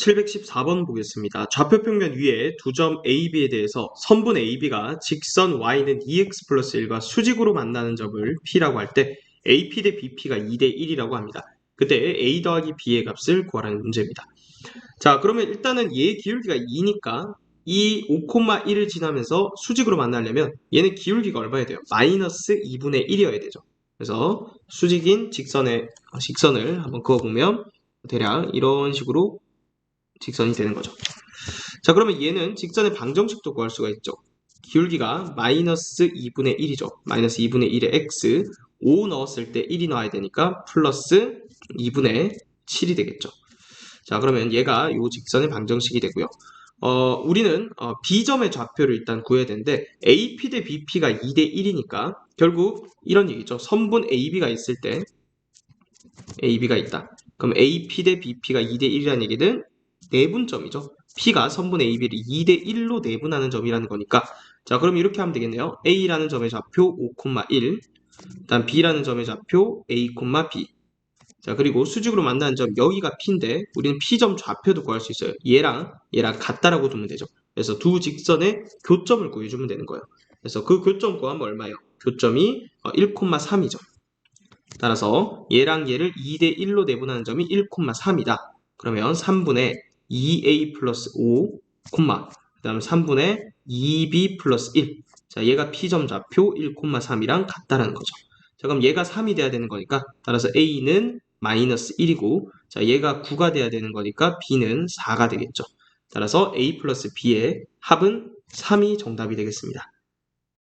714번 보겠습니다. 좌표 평면 위에 두 점 AB에 대해서 선분 AB가 직선 Y는 2x 플러스 1과 수직으로 만나는 점을 P라고 할 때 AP 대 BP가 2대 1이라고 합니다. 그때 A 더하기 B의 값을 구하라는 문제입니다. 자, 그러면 일단은 얘 기울기가 2니까 이 5,1을 지나면서 수직으로 만나려면 얘는 기울기가 얼마야 돼요? 마이너스 2분의 1이어야 되죠. 그래서 수직인 직선의 어, 직선을 한번 그어보면 대략 이런 식으로 직선이 되는 거죠. 자, 그러면 얘는 직선의 방정식도 구할 수가 있죠. 기울기가 마이너스 2분의 1이죠. 마이너스 2분의 1의 x, 5 넣었을 때 1이 나와야 되니까 플러스 2분의 7이 되겠죠. 자, 그러면 얘가 요 직선의 방정식이 되고요. 어, 우리는 어, B점의 좌표를 일단 구해야 되는데 AP 대 BP가 2대 1이니까 결국 이런 얘기죠. 선분 AB가 있을 때 AB가 있다. 그럼 AP 대 BP가 2대 1이라는 얘기는 내분점이죠. P가 선분 AB를 2대 1로 내분하는 점이라는 거니까 자 그럼 이렇게 하면 되겠네요. A라는 점의 좌표 5,1 일단 B라는 점의 좌표 A, B 자 그리고 수직으로 만나는 점 여기가 P인데 우리는 P점 좌표도 구할 수 있어요. 얘랑 얘랑 같다라고 두면 되죠. 그래서 두 직선의 교점을 구해주면 되는 거예요. 그래서 그 교점 구하면 얼마예요? 교점이 1,3이죠. 따라서 얘랑 얘를 2대 1로 내분하는 점이 1,3이다. 그러면 3분의 2a 플러스 5, 콤마 그 다음 3분의 2b 플러스 1. 자, 얘가 P점 좌표 1,3이랑 같다라는 거죠. 자, 그럼 얘가 3이 돼야 되는 거니까 따라서 a는 마이너스 1이고 자, 얘가 9가 돼야 되는 거니까 b는 4가 되겠죠. 따라서 a 플러스 b의 합은 3이 정답이 되겠습니다.